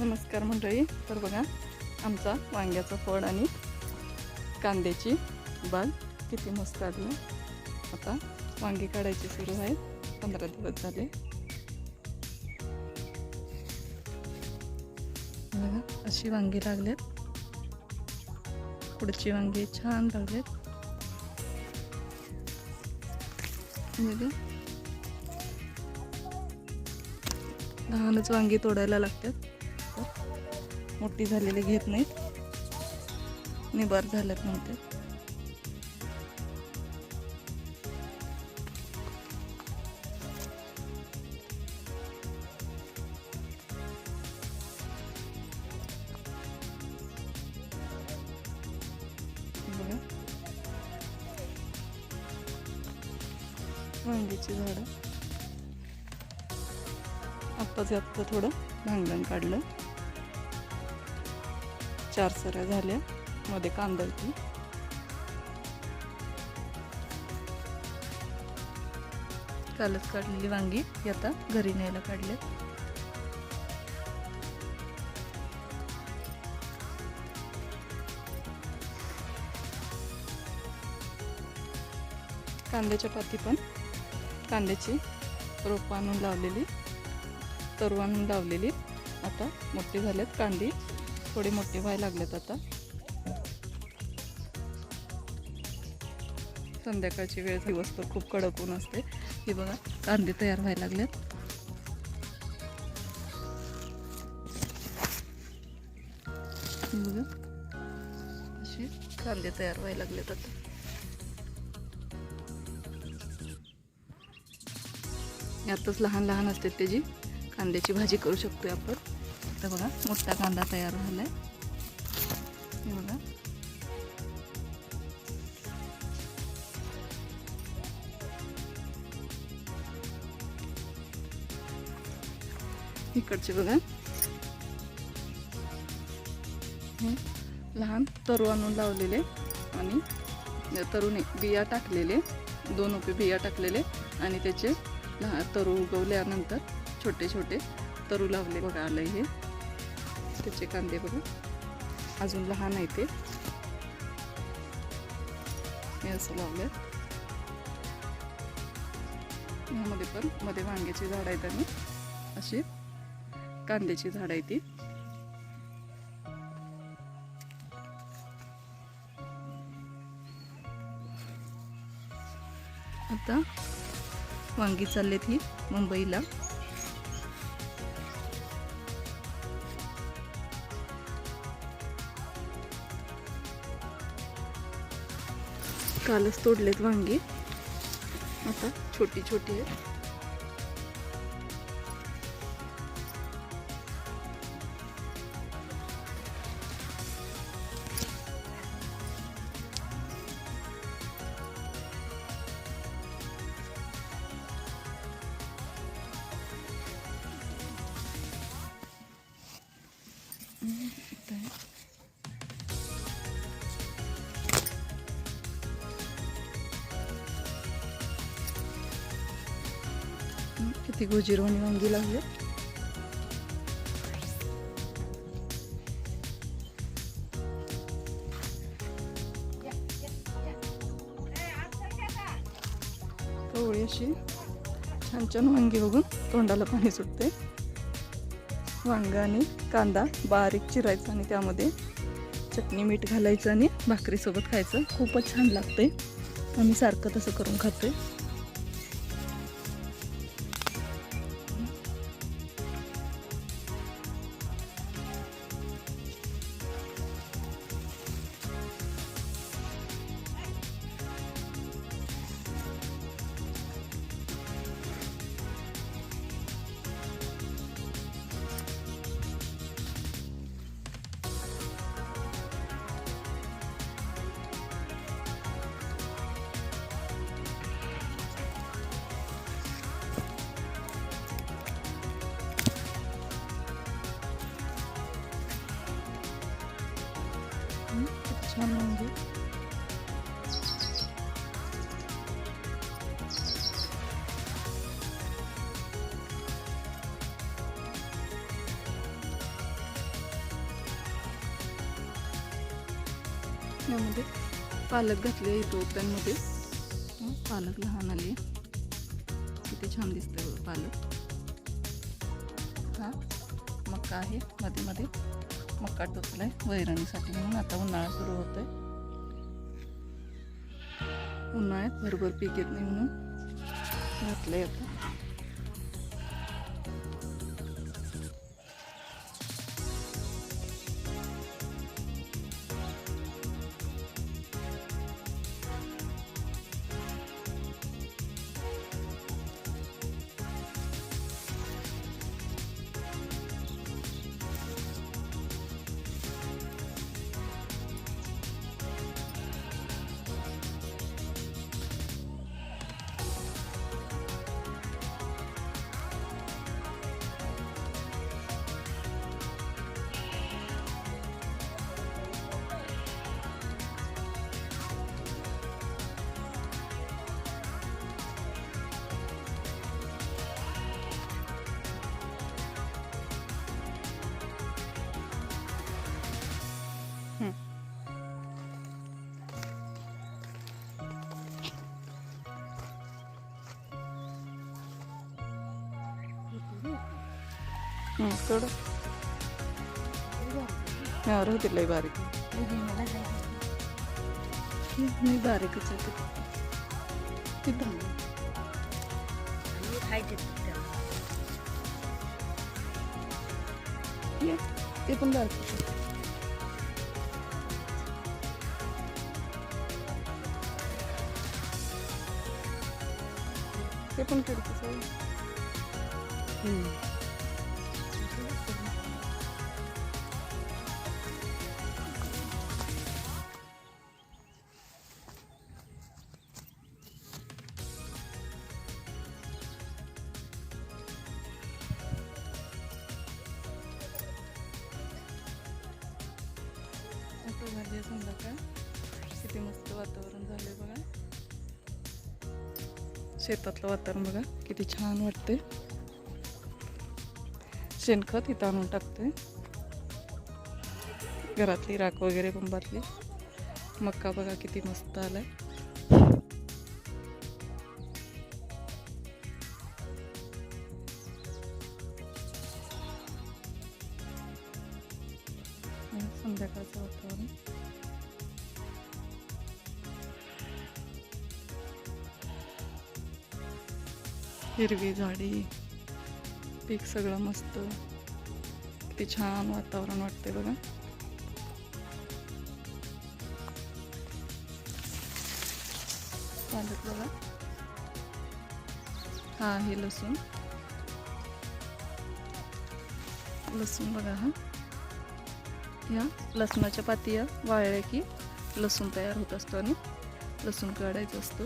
नमस्कार मंडळी. तर बघा आमचा वांग्याचा फळ आणि कांद्याची बाग किती मस्त आली. आता वांगी काढायची सुरू आहे. पंधरा दिवस झाले. बघा अशी वांगी लागलेत. पुढची वांगी छान लागलेत. बघा. लहानच वांगी तोडायला लागतात. मोठी झालेली घेत नाहीत. निबार झाल्यात नव्हते वांग्याची झाडं. आत्ताच आत्ता थोडं भांगण काढलं. चार सऱ्या झाल्या. मध्ये कांदा होती कालच काढलेली वांगी आता घरी न्यायला काढले. कांद्याच्या पाती पण कांद्याची रोपं आणून लावलेली. तरू आणून लावलेली. आता मोठी झाल्यात कांदी. थोडे मोठे व्हायला लागलेत आता. संध्याकाळची वेळ दिवस तर खूप कडक ऊन असते. ही बघा कांदे तयार व्हायला लागलेत. बघा असे कांदे तयार व्हायला लागलेत आता. यातच लहान लहान असते त्याची कांद्याची भाजी करू शकतोय आपण. तर बघा मोठा कांदा तयार झालाय. हे बघा. इकडचे बघा. लहान तरू आणून लावलेले आणि तरुणी बिया टाकलेले दोन उपे बिया टाकलेले आणि त्याचे लहान तरू उगवल्यानंतर छोटे छोटे तरू लावले बघा आलं हे. त्याचे कांदे बघा. अजून लहान आहे ते. हे असं लावलं यामध्ये पण मध्ये वांग्याची झाड आहेत आणि अशी कांद्याची झाड आहे ती. आता वांगी चाललेत ही मुंबईला. कालच तोडलेत वांगी. आता छोटी छोटी आहेत. इथं आहे. वांगी लागले कवळी अशी छान छान वांगी बघून तोंडाला पाणी सुटते. वांगा आणि कांदा बारीक चिरायचा आणि त्यामध्ये चटणी मीठ घालायचं आणि भाकरीसोबत खायचं. खूपच छान लागते आम्ही सारखं तसं करून छान म्हणजे यामध्ये पालक घातले येतो त्यांमध्ये पालक लहान आले किती छान दिसतं पालक. हा मका आहे मध्ये मध्ये. मका टोचलाय वैरणीसाठी म्हणून. आता उन्हाळा सुरू होतोय. उन्हाळ्यात भरभर पीक येत नाही म्हणून. घातलं आहे आता. सोड थोडं राहू दे लय बारीक मी बारीकच आहे ते. तिथं ते पण बारीक ते पण खिडकीच शेतातलं वातावरण बघा किती छान वाटते शेणखत इथं आणून टाकते घरातली राख वगैरे कुंभातली मक्का बघा किती मस्त आलाय. संध्याकाळचं वातावरण. हिरवी झाडी पीक सगळं मस्त. किती छान वातावरण वाटते बघा. चालत बघा. हा हे लसूण. लसूण बघा हा. या लसणाच्या पातीया वाळल्या की लसूण तयार होत असतो आणि लसूण काढायचं असतं.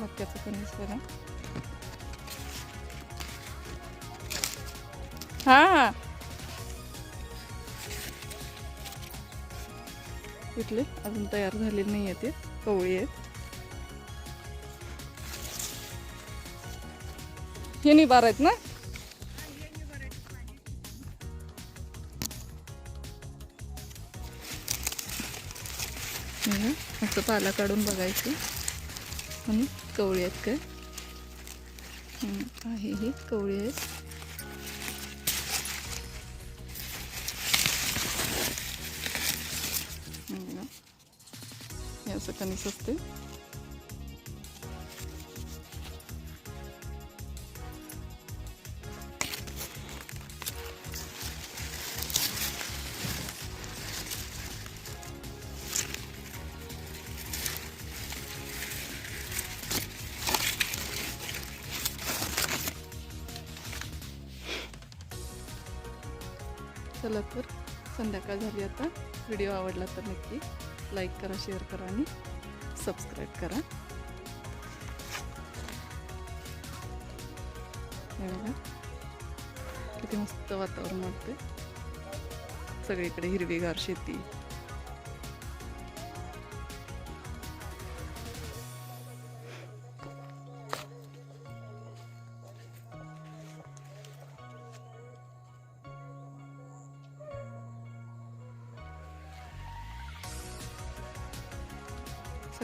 मक्याचं कणीस बघा हा. इथले अजून तयार झालेले नाही आहे ते कवळी आहेत. हे निबार आहेत ना असं पाला काढून बघायचं. आणि कवळी आहेत काय आहे ही कवळी आहेत. असं कणीस असते चला तर संध्याकाळ झाली आता. व्हिडिओ आवडला तर नक्की लाईक करा शेअर करा आणि सबस्क्राईब करा. किती मस्त वातावरण वाटते सगळीकडे हिरवीगार शेती.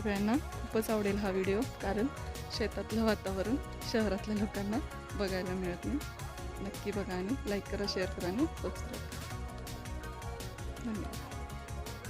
सगळ्यांना खूपच आवडेल हा व्हिडिओ कारण शेतातलं वातावरण शहरातल्या लोकांना बघायला मिळत नाही. नक्की बघा आणि लाईक करा शेअर करा आणि सबस्क्राईब करा. धन्यवाद.